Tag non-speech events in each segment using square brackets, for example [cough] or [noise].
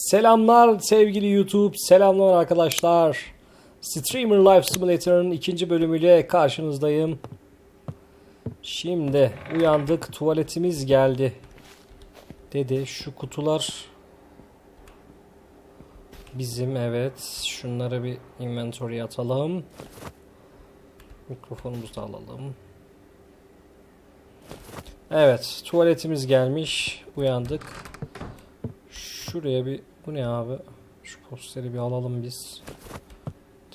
Selamlar sevgili YouTube, selamlar arkadaşlar. Streamer Life Simulator'ın ikinci bölümüyle karşınızdayım. Şimdi uyandık, tuvaletimiz geldi. Dedi şu kutular bizim evet. Şunları bir inventory atalım. Mikrofonumuzu da alalım. Evet, tuvaletimiz gelmiş. Uyandık. Şuraya bir bu ne abi? Şu posteri bir alalım biz.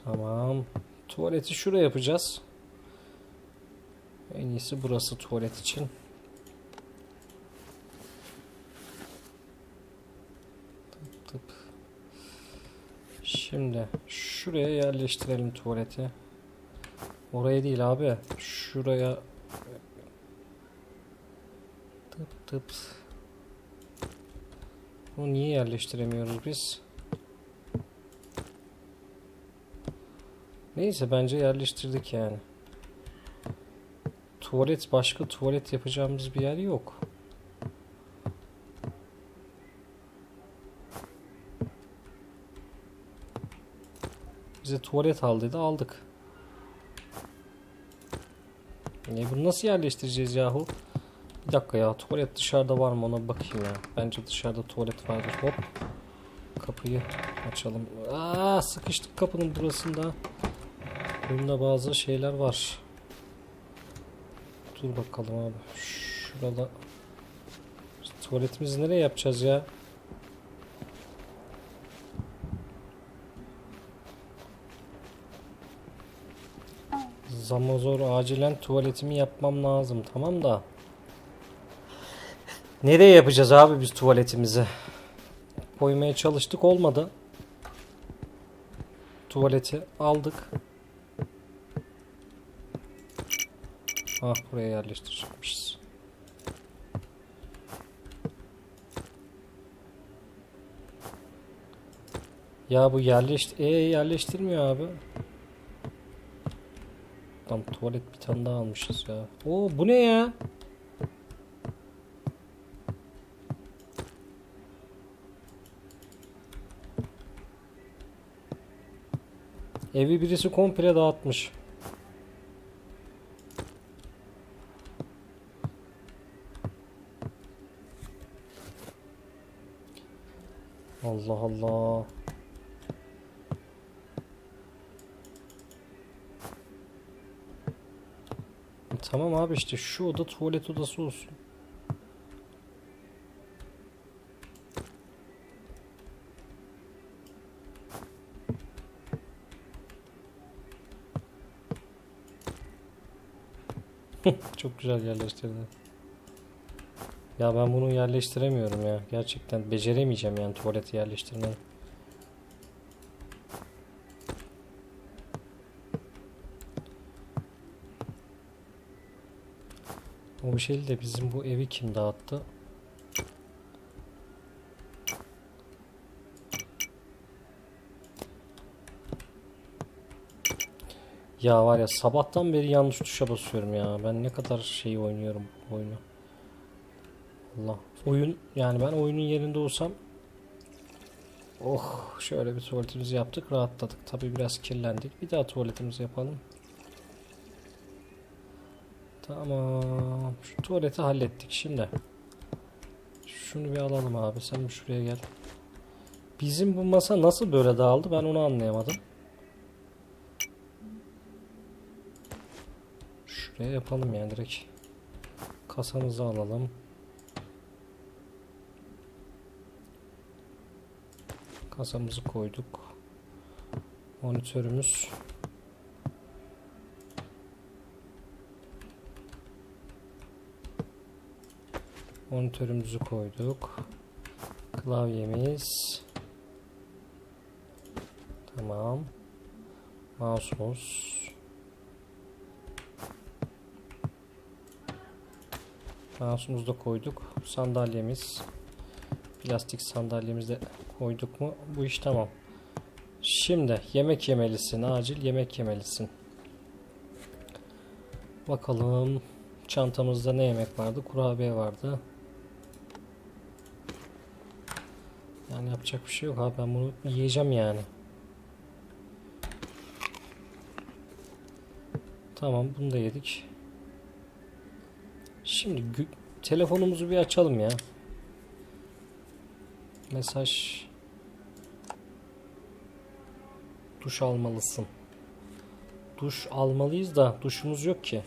Tamam. Tuvaleti şuraya yapacağız. En iyisi burası tuvalet için. Tıp tıp. Şimdi şuraya yerleştirelim tuvaleti. Oraya değil abi. Şuraya tıp tıp. Bunu niye yerleştiremiyoruz biz? Neyse bence yerleştirdik yani. Tuvalet başka tuvalet yapacağımız bir yer yok. Bize tuvalet al dedi aldık. Ne bunu nasıl yerleştireceğiz yahu? Dakika ya tuvalet dışarıda var mı ona bakayım ya. Bence dışarıda tuvalet vardır. Hop. Kapıyı açalım. Aa sıkıştık kapının burasında. Bunda bazı şeyler var. Dur bakalım abi. Şurada. Tuvaletimizi nereye yapacağız ya? Zamazor acilen tuvaletimi yapmam lazım tamam da. Nereye yapacağız abi biz tuvaletimizi? Koymaya çalıştık olmadı. Tuvaleti aldık. Ah buraya yerleştirecekmişiz. Ya bu yerleşti e yerleştirmiyor abi. Tam tuvalet bir tane daha almışız ya. Oo bu ne ya? Evi birisi komple dağıtmış. Allah Allah. Tamam abi işte şu oda tuvalet odası olsun. Çok güzel yerleştirdi. Ya ben bunu yerleştiremiyorum ya. Gerçekten beceremeyeceğim yani tuvaleti yerleştirmeyi. O bir şey de bizim bu evi kim dağıttı? Ya var ya sabahtan beri yanlış tuşa basıyorum ya. Ben ne kadar şey oynuyorum bu oyunu. Allah. Oyun yani ben oyunun yerinde olsam Oh şöyle bir tuvaletimizi yaptık rahatladık. Tabi biraz kirlendik. Bir daha tuvaletimizi yapalım. Tamam. Şu tuvaleti hallettik şimdi. Şunu bir alalım abi. Sen bir şuraya gel. Bizim bu masa nasıl böyle dağıldı ben onu anlayamadım. Şuraya yapalım yani direkt. Kasamızı alalım. Kasamızı koyduk. Monitörümüz. Monitörümüzü koyduk. Klavyemiz. Tamam. Mouse'umuz. Mouse'umuzu da koyduk. Sandalyemiz. Plastik sandalyemizi de koyduk mu? Bu iş tamam. Şimdi yemek yemelisin. Acil yemek yemelisin. Bakalım. Çantamızda ne yemek vardı? Kurabiye vardı. Yani yapacak bir şey yok abi ben bunu yiyeceğim yani. Tamam bunu da yedik. Şimdi telefonumuzu bir açalım ya. Mesaj Duş almalısın. Duş almalıyız da duşumuz yok ki.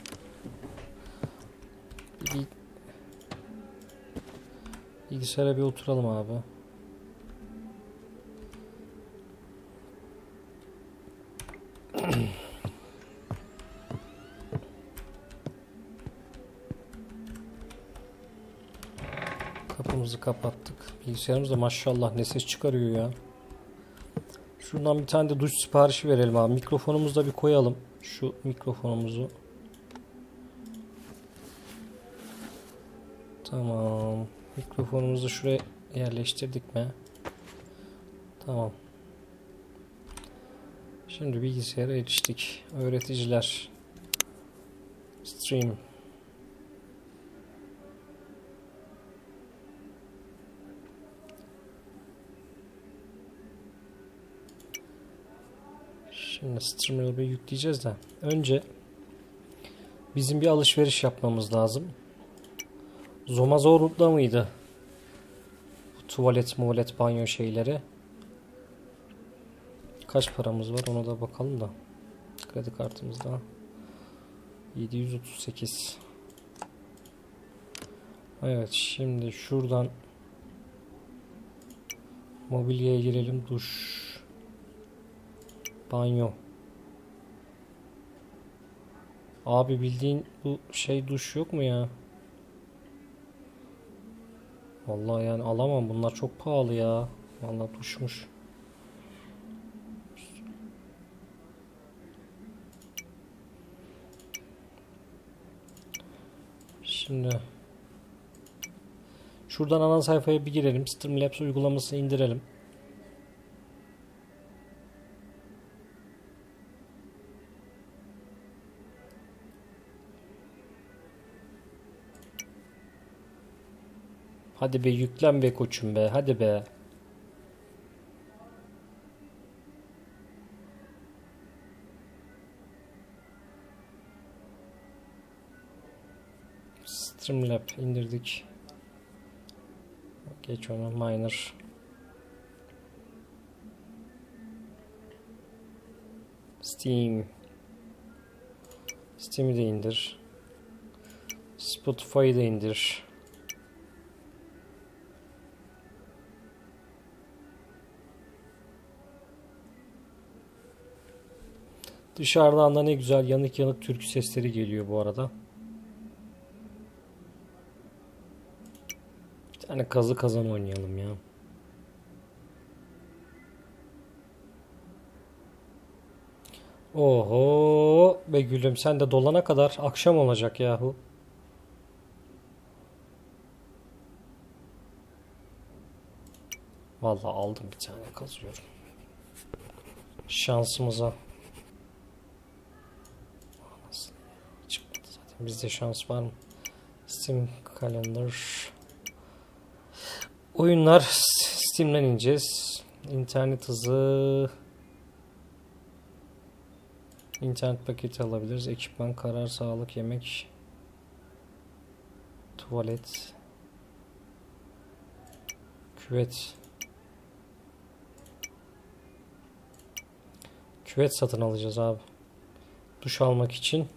Bilgisayara bir oturalım abi. Kapattık. Bilgisayarımız da maşallah ne ses çıkarıyor ya. Şuradan bir tane de duş siparişi verelim abi. Mikrofonumuzu da bir koyalım. Şu mikrofonumuzu. Tamam. Mikrofonumuzu şuraya yerleştirdik mi? Tamam. Şimdi bilgisayara eriştik. Öğreticiler. Stream. Şimdi Streamer'ı bir yükleyeceğiz de. Önce bizim bir alışveriş yapmamız lazım. Zomazor'da mıydı? Bu tuvalet, muvalet, banyo şeyleri. Kaç paramız var ona da bakalım da. Kredi kartımızda. 738. Evet şimdi şuradan mobilyaya girelim. Duş. Banyo. Abi bildiğin bu şey duş yok mu ya? Vallahi yani alamam. Bunlar çok pahalı ya. Vallahi duşmuş. Şimdi şuradan ana sayfaya bir girelim. Streamlabs uygulamasını indirelim. Hadi be yüklen be koçum be. Hadi be. Streamlab indirdik. Geç onu miner. Steam. Steam'i de indir. Spotify'ı da indir. Dışarıdan da ne güzel yanık yanık türkü sesleri geliyor bu arada. Bir tane kazı kazan oynayalım ya. Oho be gülüm sen de dolana kadar akşam olacak yahu. Vallahi aldım bir tane kazıyorum. Şansımıza. Çıkmadı zaten. Bizde şans var mı? Steam Calendar. Oyunlar Steam'den ineceğiz. İnternet hızı İnternet paketi alabiliriz. Ekipman, karar, sağlık, yemek, tuvalet, küvet. Küvet satın alacağız abi. Duş almak için.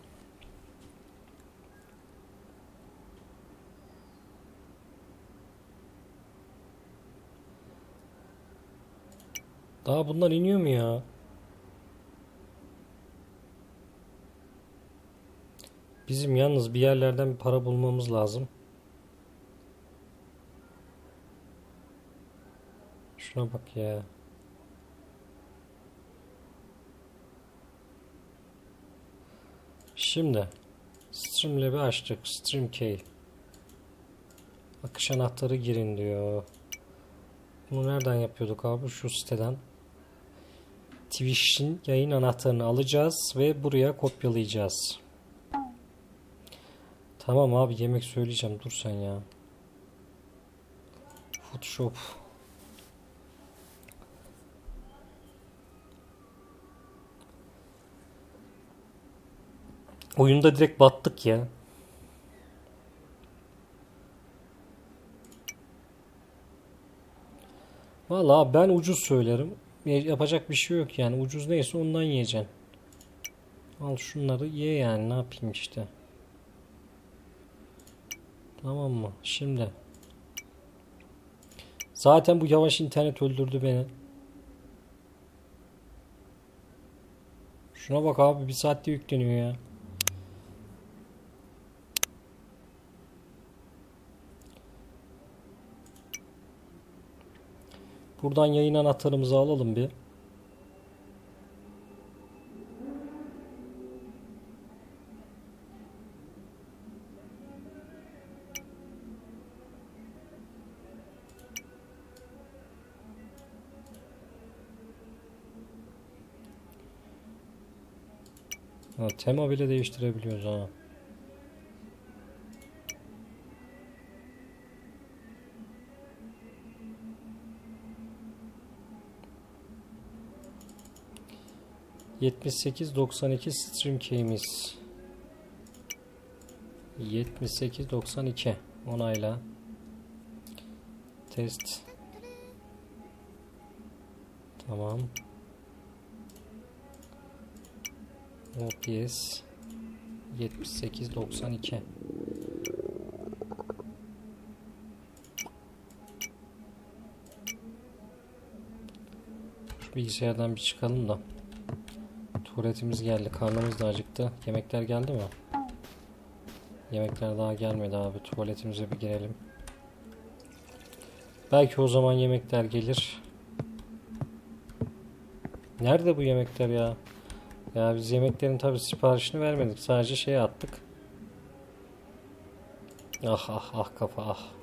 Daha bunlar iniyor mu ya? Bizim yalnız bir yerlerden bir para bulmamız lazım. Şuna bak ya. Şimdi Streamlab'i açtık. StreamKey. Akış anahtarı girin diyor. Bunu nereden yapıyorduk abi? Şu siteden. Twitch'in yayın anahtarını alacağız ve buraya kopyalayacağız. Tamam abi yemek söyleyeceğim dur sen ya. Photoshop. Oyunda direkt battık ya. Valla ben ucuz söylerim. Ya- Yapacak bir şey yok yani. Ucuz neyse ondan yiyeceksin. Al şunları ye yani ne yapayım işte. Tamam mı? Şimdi. Zaten bu yavaş internet öldürdü beni. Şuna bak abi bir saatte yükleniyor ya. Buradan yayın anahtarımızı alalım bir. Ha, tema bile değiştirebiliyoruz ha. Yetmiş sekiz doksan iki stream key'imiz. Yetmiş sekiz doksan iki onayla. Test. Tamam. OPS 7892 Şu bilgisayardan bir çıkalım da Tuvaletimiz geldi. Karnımız da acıktı. Yemekler geldi mi? Yemekler daha gelmedi abi. Tuvaletimize bir girelim. Belki o zaman yemekler gelir. Nerede bu yemekler ya? Ya biz yemeklerin tabi siparişini vermedik. Sadece şey attık. Ah ah ah kafa ah.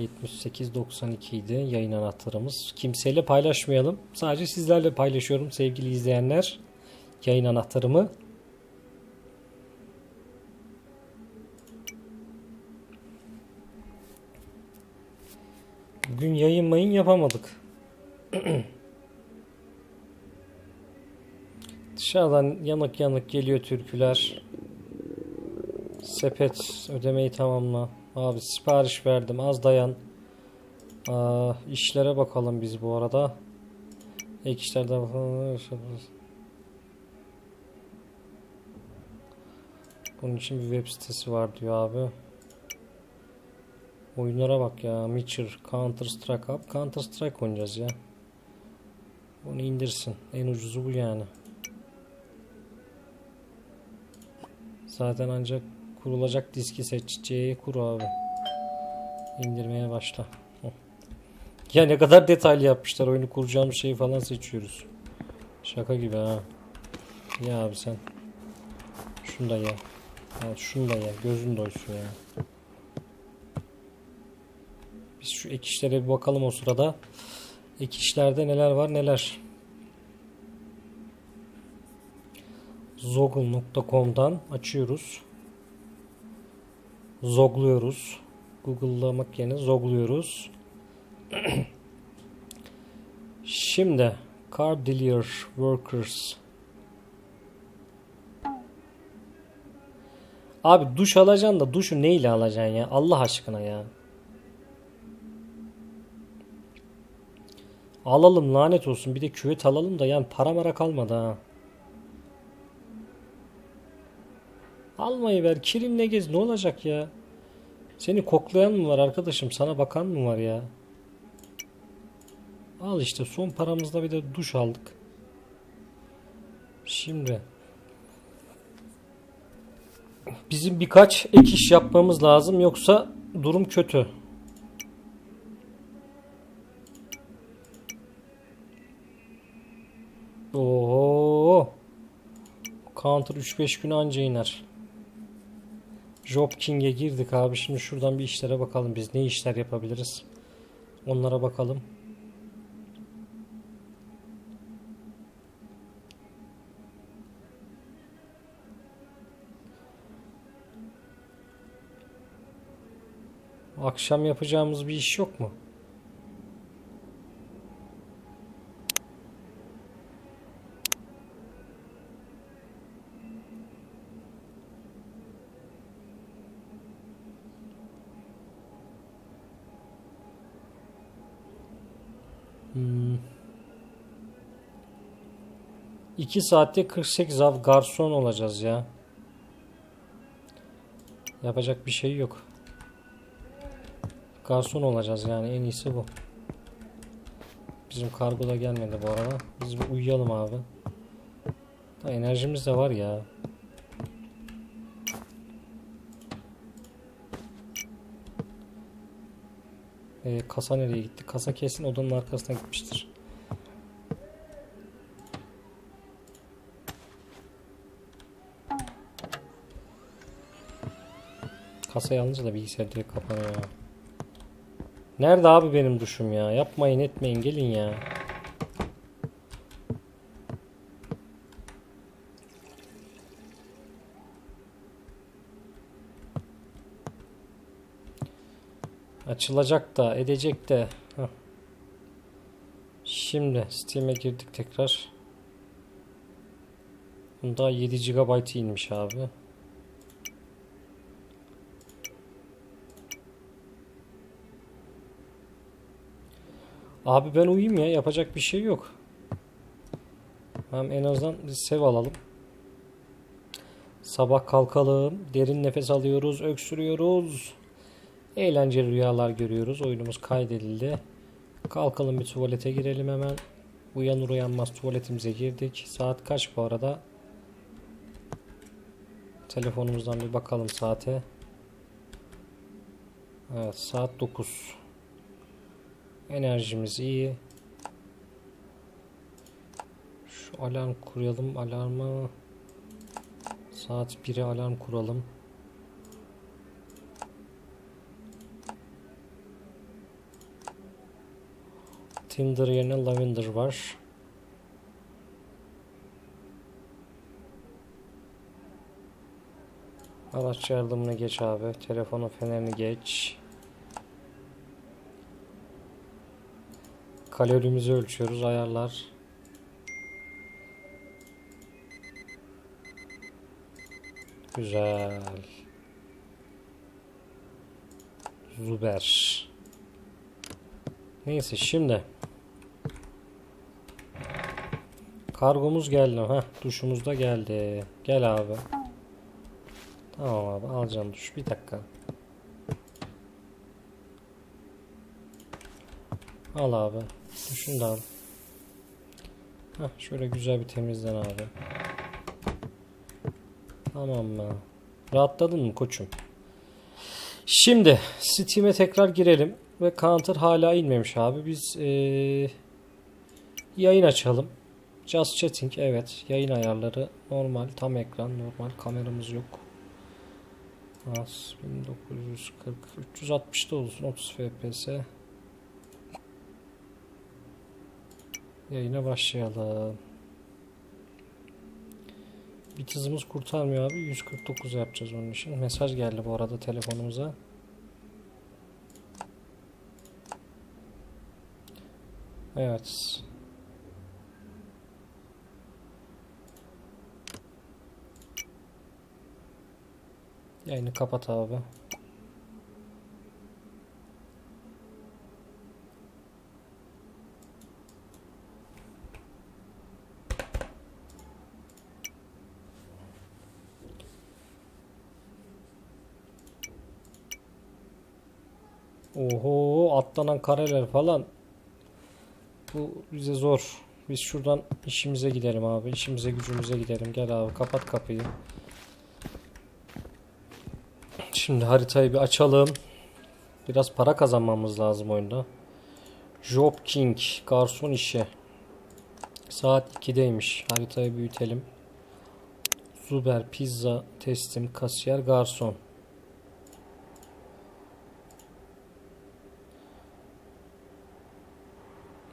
78.92 idi yayın anahtarımız. Kimseyle paylaşmayalım. Sadece sizlerle paylaşıyorum sevgili izleyenler. Yayın anahtarımı. Bugün yayın mayın yapamadık. [clears throat] Dışarıdan yanık yanık geliyor türküler. Sepet ödemeyi tamamla. Abi sipariş verdim az dayan. Aa, işlere bakalım biz bu arada. Ek işlerde bakalım. Bunun için bir web sitesi var diyor abi. Oyunlara bak ya. Witcher, Counter Strike up. Counter Strike oynayacağız ya. Bunu indirsin. En ucuzu bu yani. Zaten ancak kurulacak diski seç. C'yi kur abi. İndirmeye başla. Ya ne kadar detaylı yapmışlar. Oyunu kuracağım şeyi falan seçiyoruz. Şaka gibi ha. Ya abi sen. Şunu da ye. Ya şunu da ye. Gözün doysun ya. Biz şu ek işlere bir bakalım o sırada. Ek işlerde neler var neler. Zoggle.com'dan açıyoruz. Zogluyoruz. Google'lamak yerine zogluyoruz. Şimdi Car Dealer Workers Abi duş alacaksın da duşu neyle alacaksın ya? Allah aşkına ya. Alalım lanet olsun. Bir de küvet alalım da yani para mara kalmadı ha. Almayı ver. Kirinle gez. Ne olacak ya? Seni koklayan mı var arkadaşım? Sana bakan mı var ya? Al işte son paramızda bir de duş aldık. Şimdi bizim birkaç ek iş yapmamız lazım yoksa durum kötü. Oo. Counter 3-5 gün anca iner. Job King'e girdik abi. Şimdi şuradan bir işlere bakalım biz. Ne işler yapabiliriz? Onlara bakalım. Akşam yapacağımız bir iş yok mu? Hmm. 2 saatte 48 av garson olacağız ya. Yapacak bir şey yok. Garson olacağız yani en iyisi bu. Bizim kargo da gelmedi bu arada. Biz uyuyalım abi. Da enerjimiz de var ya. Ee, kasa nereye gitti? Kasa kesin odanın arkasına gitmiştir. Kasayı alınca da bilgisayar direkt kapanıyor. Nerede abi benim duşum ya? Yapmayın etmeyin gelin ya. Açılacak da edecek de. Şimdi Steam'e girdik tekrar. Bunda 7 GB inmiş abi. Abi ben uyuyayım ya yapacak bir şey yok. Hem en azından biz sev alalım. Sabah kalkalım, derin nefes alıyoruz, öksürüyoruz. Eğlenceli rüyalar görüyoruz. Oyunumuz kaydedildi. Kalkalım bir tuvalete girelim hemen. Uyanır uyanmaz tuvaletimize girdik. Saat kaç bu arada? Telefonumuzdan bir bakalım saate. Evet saat 9. Enerjimiz iyi. Şu alarm kuralım. Alarmı saat 1'e alarm kuralım. Tinder yerine Lavender var. Araç yardımını geç abi. Telefonu fenerini geç. Kalorimizi ölçüyoruz. Ayarlar. Güzel. Zuber. Neyse şimdi. Kargomuz geldi. Heh, duşumuz da geldi. Gel abi. Tamam abi alacağım duş. Bir dakika. Al abi. Duşunu da al. Heh, şöyle güzel bir temizlen abi. Tamam mı? Rahatladın mı koçum? Şimdi Steam'e tekrar girelim. Ve counter hala inmemiş abi. Biz ee, yayın açalım. Just chatting evet. Yayın ayarları normal. Tam ekran normal. Kameramız yok. Az 1940 360'da olsun 30 fps. Yayına başlayalım. Bit hızımız kurtarmıyor abi. 149 yapacağız onun için. Mesaj geldi bu arada telefonumuza. Evet. Yayını kapat abi. Oho atlanan kareler falan. Bu bize zor. Biz şuradan işimize gidelim abi. İşimize gücümüze gidelim. Gel abi kapat kapıyı. Şimdi haritayı bir açalım. Biraz para kazanmamız lazım oyunda. Job King garson işi. Saat 2'deymiş. Haritayı büyütelim. Zuber pizza teslim kasiyer garson.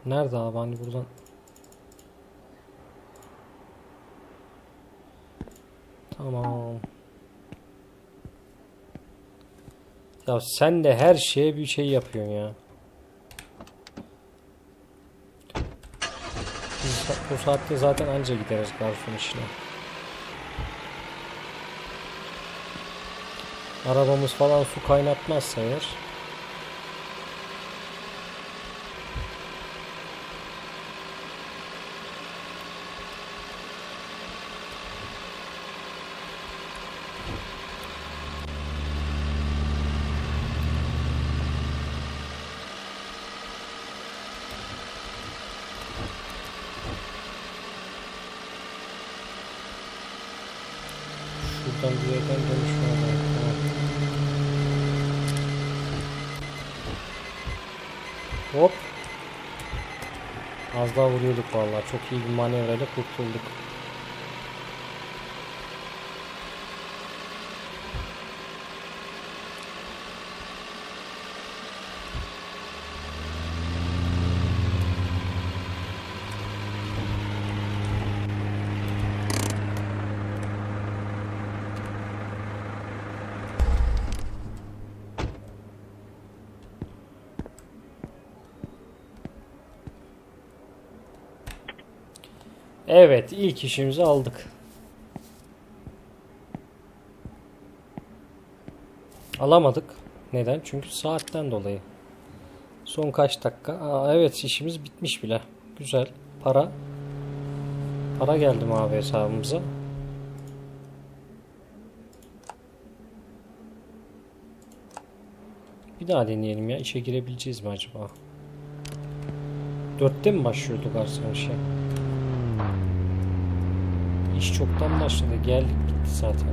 Nerede abi hani buradan Tamam. Ya sen de her şeye bir şey yapıyorsun ya. Bu saatte zaten anca gideriz garson işine. Arabamız falan su kaynatmazsa eğer. Buradan bir yerden var. Tamam. Hop. Az daha vuruyorduk vallahi. Çok iyi bir manevrayla kurtulduk. Evet, ilk işimizi aldık. Alamadık. Neden? Çünkü saatten dolayı. Son kaç dakika? Aa, evet işimiz bitmiş bile. Güzel. Para. Para geldi mavi hesabımıza. Bir daha deneyelim ya. İşe girebileceğiz mi acaba? Dörtte mi başlıyorduk Arslan işe? İş çoktan başladı. Geldik bitti zaten.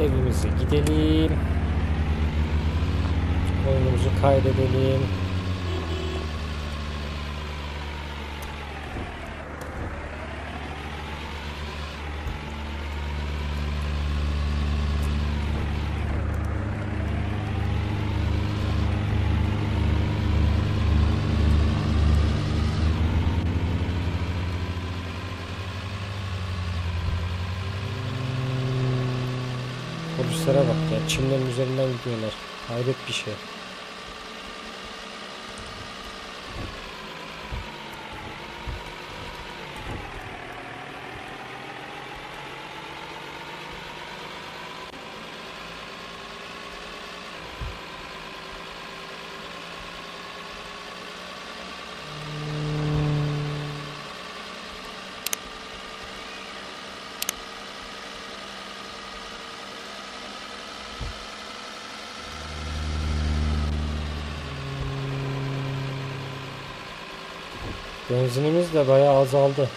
Evimize gidelim. Oyunumuzu kaydedelim. Polislere bak ya. Çimlerin üzerinden gidiyorlar. Hayret bir şey. Benzinimiz de bayağı azaldı.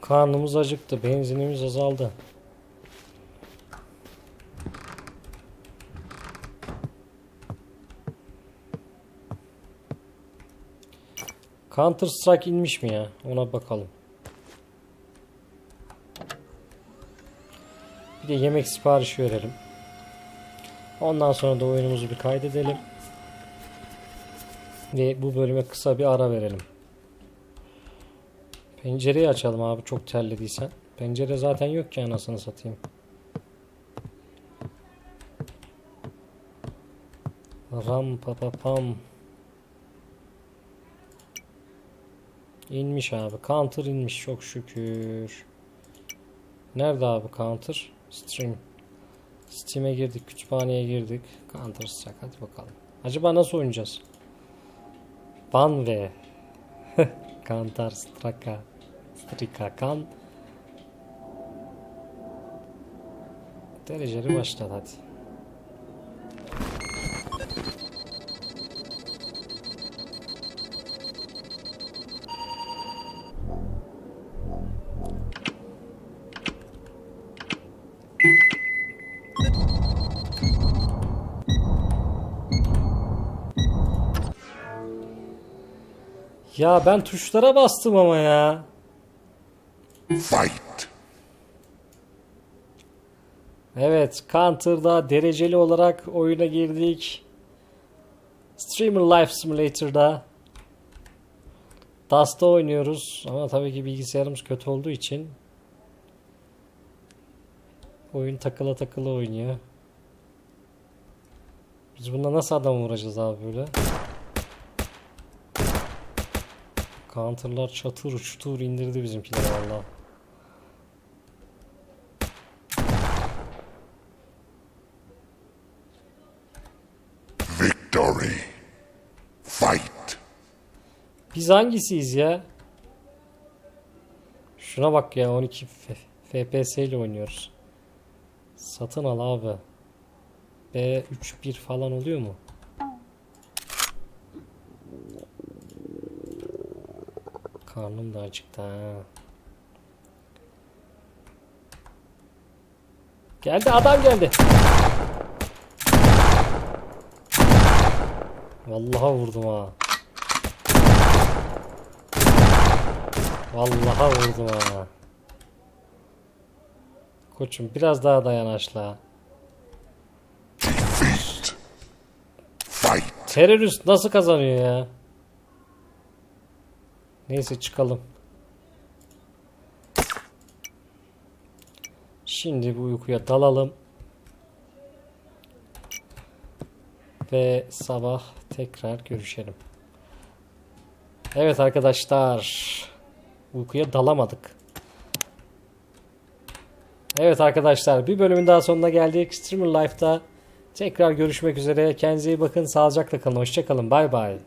Karnımız acıktı, benzinimiz azaldı. Counter Strike inmiş mi ya? Ona bakalım. Bir de yemek siparişi verelim. Ondan sonra da oyunumuzu bir kaydedelim. Ve bu bölüme kısa bir ara verelim. Pencereyi açalım abi çok terlediysen. Pencere zaten yok ki anasını satayım. Ram pa pa pam. İnmiş abi. Counter inmiş çok şükür. Nerede abi counter? Stream. Steam'e girdik. Kütüphaneye girdik. Counter Strike. Hadi bakalım. Acaba nasıl oynayacağız? Ban ve [laughs] Counter Strike. Strike. Kan. Dereceli başladı hadi. Ya ben tuşlara bastım ama ya. Fight! Evet, Counter'da dereceli olarak oyuna girdik. Streamer Life Simulator'da Dust'ta oynuyoruz ama tabii ki bilgisayarımız kötü olduğu için oyun takıla takıla oynuyor. Biz bunda nasıl adam vuracağız abi böyle? Counter'lar çatır uçtur indirdi bizimkiler valla. Victory. Fight. Biz hangisiyiz ya? Şuna bak ya 12 FPS ile oynuyoruz. Satın al abi. B31 falan oluyor mu? Karnım da acıktı ha. Geldi adam geldi. Vallahi vurdum ha. Vallahi vurdum ha. Koçum biraz daha dayan. Fight. Terörist nasıl kazanıyor ya? Neyse çıkalım. Şimdi bu uykuya dalalım. Ve sabah tekrar görüşelim. Evet arkadaşlar. Uykuya dalamadık. Evet arkadaşlar bir bölümün daha sonuna geldik. Streamer Life'da tekrar görüşmek üzere. Kendinize iyi bakın. Sağlıcakla kalın. Hoşçakalın. Bay bay.